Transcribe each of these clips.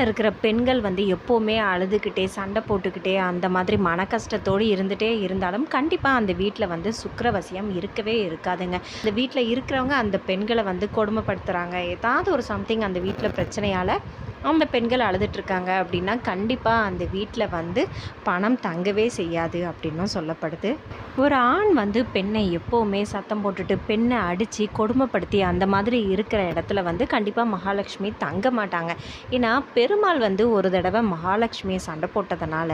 வீட்டில் இருக்கிற பெண்கள் வந்து எப்போவுமே அழுதுகிட்டே சண்டை போட்டுக்கிட்டே அந்த மாதிரி மன கஷ்டத்தோடு இருந்துகிட்டே இருந்தாலும் கண்டிப்பாக அந்த வீட்டில் வந்து சுக்கிரவசியம் இருக்கவே இருக்காதுங்க. இந்த வீட்டில் இருக்கிறவங்க அந்த பெண்களை வந்து கொடுமைப்படுத்துகிறாங்க ஏதாவது ஒரு சம்திங் அந்த வீட்டில் பிரச்சனையால் அந்த பெண்கள் அழுதுட்ருக்காங்க அப்படின்னா கண்டிப்பாக அந்த வீட்டில் வந்து பணம் தங்கவே செய்யாது அப்படின்னும் சொல்லப்படுது. ஒரு ஆண் வந்து பெண்ணை எப்போவுமே சத்தம் போட்டுட்டு பெண்ணை அடித்து கொடுமைப்படுத்தி அந்த மாதிரி இருக்கிற இடத்துல வந்து கண்டிப்பாக மகாலட்சுமி தங்க மாட்டாங்க. ஏன்னா பெருமாள் வந்து ஒரு தடவை மகாலட்சுமியை சண்டை போட்டதுனால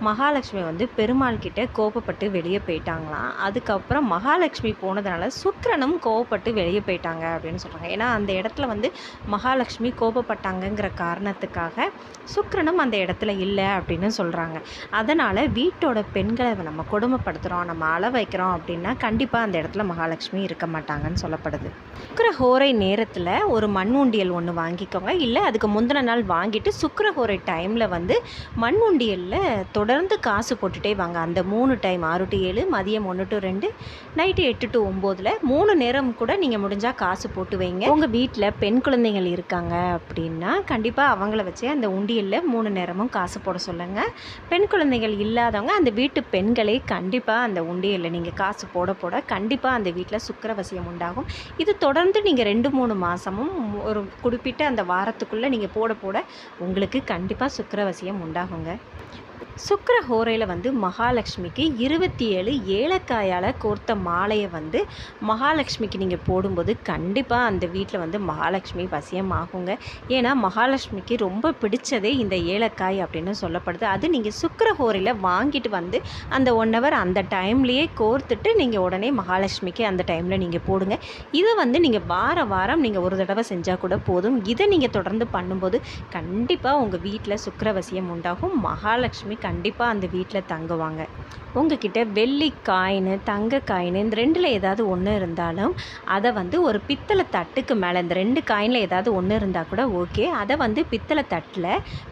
மகாலட்சுமி வந்து பெருமாள் கிட்ட கோபப்பட்டு வெளியே போயிட்டாங்களாம். அதுக்கப்புறம் மகாலட்சுமி போனதுனால சுக்கரனும் கோபப்பட்டு வெளியே போயிட்டாங்க அப்படின்னு சொல்கிறாங்க ஏன்னா அந்த இடத்துல வந்து மகாலட்சுமி கோபப்பட்டாங்கங்கிற காரணத்துக்காக சுக்கரனும் அந்த இடத்துல இல்லை அப்படின்னு சொல்கிறாங்க அதனால் வீட்டோட பெண்களை நம்ம கொடுமைப்படுத்துகிறோம் நம்ம அள வைக்கிறோம் அப்படின்னா கண்டிப்பாக அந்த இடத்துல மகாலட்சுமி இருக்க மாட்டாங்கன்னு சொல்லப்படுது. சுக்கிரஹோரை நேரத்தில் ஒரு மண்ணுண்டியல் ஒன்று வாங்கிக்கோங்க. இல்லை அதுக்கு முந்தின நாள் வாங்கிட்டு சுக்கிரஹோரை டைமில் வந்து மண்ணுண்டியலில் தொடர் தொடர்ந்து காசு போட்டுட்டே வாங்க. அந்த மூணு டைம் ஆறு டு ஏழு மதியம் ஒன்று டு ரெண்டு நைட்டு எட்டு டு ஒம்போதில் மூணு நேரம் கூட நீங்கள் முடிஞ்சால் காசு போட்டு வைங்க. உங்கள் வீட்டில் பெண் குழந்தைகள் இருக்காங்க அப்படின்னா கண்டிப்பாக அவங்கள வச்சே அந்த உண்டியலில் மூணு நேரமும் காசு போட சொல்லுங்கள் பெண் குழந்தைகள் இல்லாதவங்க அந்த வீட்டு பெண்களே கண்டிப்பாக அந்த உண்டியலில் நீங்கள் காசு போட போட கண்டிப்பாக அந்த வீட்டில் சுக்கிரவசியம் உண்டாகும். இது தொடர்ந்து நீங்கள் ரெண்டு மூணு மாதமும் ஒரு குறிப்பிட்ட அந்த வாரத்துக்குள்ளே நீங்கள் போட போட உங்களுக்கு கண்டிப்பாக சுக்கிரவசியம் உண்டாகுங்க. சுக்கர ஹோரையில் வந்து மகாலட்சுமிக்கு இருபத்தி ஏழு ஏலக்காயால் கோர்த்த மாலையை வந்து மகாலட்சுமிக்கு நீங்கள் போடும்போது கண்டிப்பாக அந்த வீட்டில் வந்து மகாலட்சுமி வசியம் ஆகுங்க ஏன்னா மகாலட்சுமிக்கு ரொம்ப பிடிச்சதே இந்த ஏலக்காய் அப்படின்னு சொல்லப்படுது. அது நீங்கள் சுக்கர ஹோரையில் வாங்கிட்டு வந்து அந்த ஒன் ஹவர் அந்த டைம்லேயே கோர்த்துட்டு நீங்கள் உடனே மகாலட்சுமிக்கு அந்த டைமில் நீங்கள் போடுங்க. இதை வந்து நீங்கள் வார வாரம் நீங்கள் ஒரு தடவை செஞ்சால் கூட போதும். இதை நீங்கள் தொடர்ந்து பண்ணும்போது கண்டிப்பாக உங்கள் வீட்டில் சுக்கிரவசியம் உண்டாகும். மகாலட்சுமி கண்டிப்பாக அந்த வீட்டில் தங்குவாங்க. உங்ககிட்ட வெள்ளி காயின் தங்க காயின் இந்த ரெண்டில் ஏதாவது ஒன்று இருந்தாலும் அதை வந்து ஒரு பித்தளை தட்டுக்கு மேலே இந்த ரெண்டு காயினில் ஏதாவது ஒன்று இருந்தால் கூட ஓகே அதை வந்து பித்தளை தட்டில்